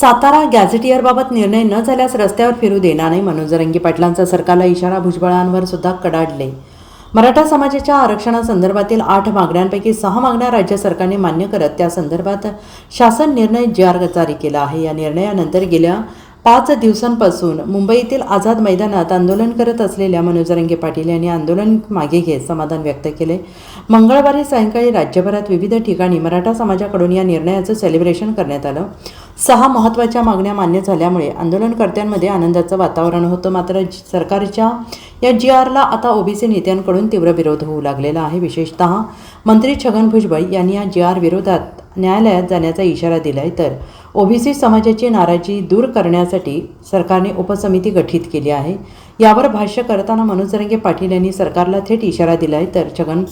सातारा गॅझेटियरबाबत निर्णय न झाल्यास रस्त्यावर फिरू देणार नाही म्हणून जरंगी पाटलांचा सरकारला इशारा भुजबळांवर सुद्धा कडाडले. मराठा समाजाच्या आरक्षणासंदर्भातील आठ मागण्यांपैकी सहा मागण्या राज्य सरकारने मान्य करत त्या संदर्भात शासन निर्णय जारी केला आहे. या निर्णयानंतर गेल्या पाच दिवसांपासून मुंबईतील आझाद मैदानात आंदोलन करत असलेल्या मनोजरंगे पाटील यांनी आंदोलन मागे घेत समाधान व्यक्त केले. मंगळवारी सायंकाळी राज्यभरात विविध ठिकाणी मराठा समाजाकडून या निर्णयाचं सेलिब्रेशन करण्यात आलं. सहा महत्त्वाच्या मागण्या मान्य झाल्यामुळे आंदोलनकर्त्यांमध्ये आनंदाचं वातावरण होतं. मात्र सरकारच्या या जी आरला आता ओबीसी नेत्यांकडून तीव्र विरोध होऊ लागलेला आहे. विशेषतः मंत्री छगन भुजबळ यांनी या जी आर विरोधात न्यायालयात जाण्याचा इशारा दिलाय. तर ओबीसी समाजाची नाराजी दूर करण्यासाठी सरकारने उपसमिती गठीत केली आहे. यावर भाष्य करताना मनोज पाटील यांनी सरकारला थेट इशारा दिला आहे तर छगन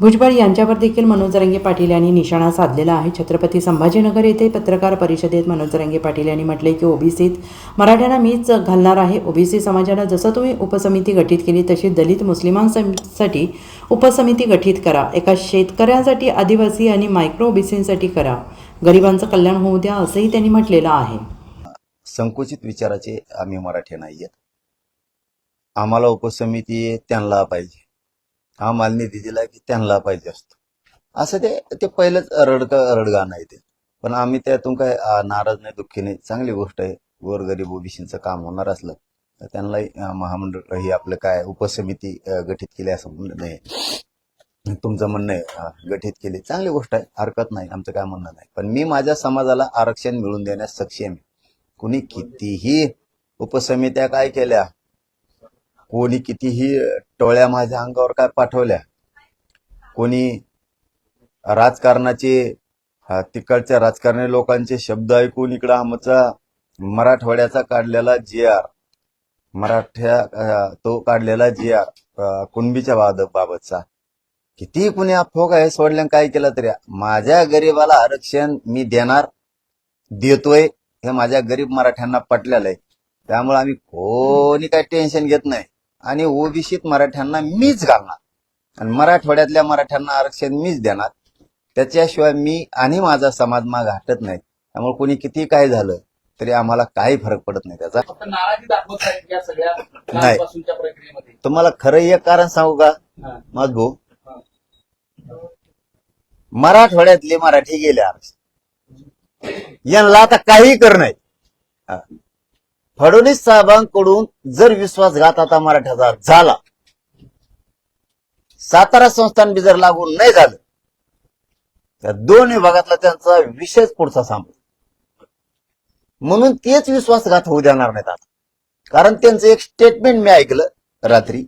भुजबळ यांच्यावर देखील मनोज पाटील यांनी निशाणा साधलेला आहे. छत्रपती संभाजीनगर येथे पत्रकार परिषदेत मनोज पाटील यांनी म्हटले की ओबीसीत मराठ्यांना मीच घालणार आहे. ओबीसी समाजाला जसं तुम्ही उपसमिती गठीत केली तशी दलित मुस्लिमांसाठी उपसमिती गठीत करा. एका शेतकऱ्यांसाठी आदिवासी आणि मायक्रो ओबीसींसाठी करा. गरिबांचं कल्याण होऊ द्या असंही त्यांनी म्हटलेलं आहे. संकुचित विचाराचे आम्ही मराठी नाही आहेत. आम्हाला उपसमिती त्यांना पाहिजे. आम्हाला निधी दिला की त्यांना पाहिजे असतो. असं ते ते पहिलंच रडका रडगाणं आहे ते. पण आम्ही त्यातून काय नाराज नाही दुःखी नाही. चांगली गोष्ट आहे. गोरगरीब ओबीसीचं काम होणार असलं तर त्यांनाही महामंडळ ही आपलं काय उपसमिती गठीत केली असं म्हणणं नाही. तुमचं म्हणणं आहे गठीत केली. चांगली गोष्ट आहे हरकत नाही आमचं काय म्हणणं नाही. पण मी माझ्या समाजाला आरक्षण मिळवून देण्यास सक्षम आहे. कुणी कितीही उपसमित्या काय केल्या कोणी कितीही टोळ्या माझ्या अंगावर काय पाठवल्या कोणी राजकारणाचे तिकडच्या राजकारणी लोकांचे शब्द ऐकून इकडं आमचा मराठवाड्याचा काढलेला जी आर मराठ्या तो काढलेला जी आर कुणबीच्या बाबतचा. किती कुणी अफोग आहे सोडल्या काय केलं तरी. माझ्या गरीबाला आरक्षण मी देणार देतोय हे माझ्या गरीब मराठ्यांना पटलेलं आहे. त्यामुळे आम्ही कोणी काही टेन्शन घेत नाही. आणि ओबीसीत मराठ्यांना मीच घालणार. आणि मराठवाड्यातल्या मराठ्यांना आरक्षण मीच देणार. त्याच्याशिवाय मी आणि माझा समाज माग हटत नाही. त्यामुळे कोणी किती काय झालं तरी आम्हाला काही फरक पडत नाही त्याचा. प्रक्रियेमध्ये. तुम्हाला खरं एक कारण सांगू का. माझ भाऊ मराठवाड्यातले मराठी गेले आरक्षण यांना आता काही कर नाही फडणवीस साहेबांकडून जर विश्वासघात आता मराठ्याचा झाला सातारा संस्थान बी जर लागू नाही झालं तर दोन विभागातला त्यांचा विषयच पुढचा सांभाळ म्हणून तेच विश्वासघात होऊ देणार नाहीत आता. कारण त्यांचं एक स्टेटमेंट मी ऐकलं रात्री.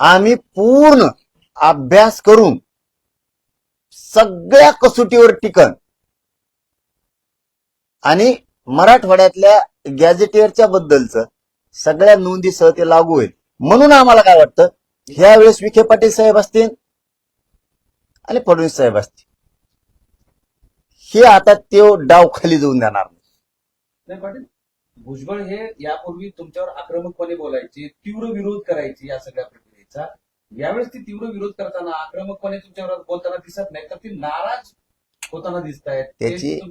आम्ही पूर्ण अभ्यास करून सगळ्या कसोटीवर टिकन. आणि मराठवाड्यातल्या गॅजेटियरच्या बद्दलच सगळ्या नोंदी सह ते लागू होईल. म्हणून आम्हाला काय वाटतं ह्या वेळेस विखे पाटील साहेब असतील आणि फडणवीस साहेब असतील. हे आता ते डाव खाली जाऊन देणार नाही. नाही पाटील भुजबळ हे यापूर्वी तुमच्यावर आक्रमकपणे बोलायचे तीव्र विरोध करायचे या सगळ्या प्रक्रियेचा. यावेळेस ती तीव्र विरोध करताना आक्रमकपणे तुमच्यावर बोलताना दिसत नाही तर ती नाराज होताना दिसत आहेत त्याची-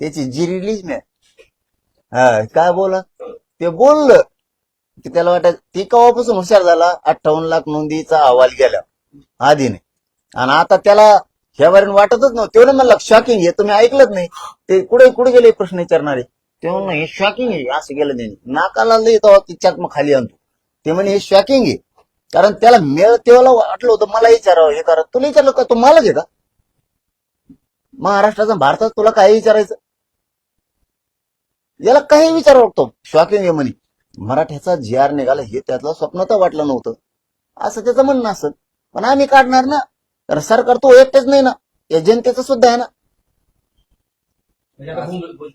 त्याची जी रिलीज नाही. हा काय बोला? ते बोललं. की त्याला वाटत ती केव्हापासून हुशार झाला? अठ्ठावन्न लाख नोंदीचा अहवाल गेला. आधीने आणि आता त्याला ह्यावरून वाटतच नव्हतं. तेवढं म्हणलं शॉकिंग आहे. तुम्ही ऐकलंच नाही. ते कुठे कुठे गेले प्रश्न विचारणारे? ते म्हणलं हे शॉकिंग आहे. असं गेलं त्यांनी. नाकाला तेव्हा तिच्यात मग खाली आणतो. ते म्हणे हे शॉकिंग आहे. कारण त्याला मेळ तेव्हा वाटलं होतं मला विचारावं हे करा. तुला विचारलं का? तू मलाच आहे का? महाराष्ट्राचा भारतात तुला काय विचारायचं? याला काही विचार वाटतो. शॉकिंग आहे म्हणे. मराठ्याचा जी आर निघाला हे त्यातलं स्वप्न तर वाटलं नव्हतं. असं त्याचं म्हणणं असत पण आम्ही काढणार ना? कारण सरकार तो एकटेच नाही ना? या जनतेचं सुद्धा आहे ना? म्हणजे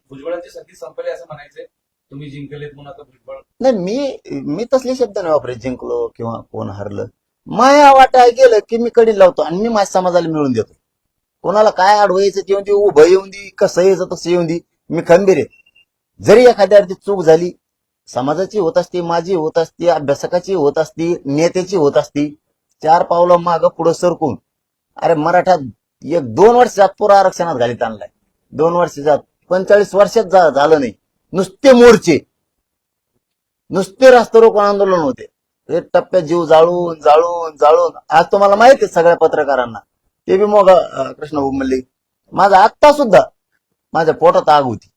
भुजबळांची संधी संपली असं म्हणायचंय. तुम्ही जिंकलेत म्हणून आता भुजबळ नाही मी मी तसले शब्द नाही वापरे जिंकलो किंवा कोण हरलं. माया वाटा गेलं की मी कडी लावतो आणि मी माझ्या समाजाला मिळून देतो. कोणाला काय अडवायचं ते येऊन दे उभं येऊन दे कसं यायचं तसं येऊन दे मी खंबीर आहे. जरी एखाद्या अर्थी चूक झाली समाजाची होत असती माझी होत असती अभ्यासकाची होत असती नेत्याची होत असती चार पावलं मागं पुढं सरकून. अरे मराठा एक दोन वर्षात पुरा आरक्षणात घालीत आणलाय. दोन वर्षात पंचेचाळीस वर्षात झालं नाही. नुसते मोर्चे. नुसते रास्ता रोको आंदोलन होते. एक टप्प्यात जीव जाळून जाळून जाळून. आज तुम्हाला माहिती आहे सगळ्या पत्रकारांना. ते बी मग अं, कृष्णभाऊ मल्लिक. माझं आत्ता सुद्धा माझ्या पोटात आग होती.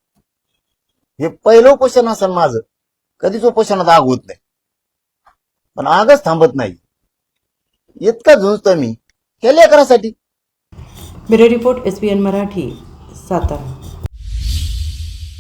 हे पहिलं उपोषण असेल माझं. कधीच उपोषणात आग होत नाही. पण आगच थांबत नाही. इतका झुंजतो मी. केल्या करासाठी? Bureau report S P N Marathi Satara.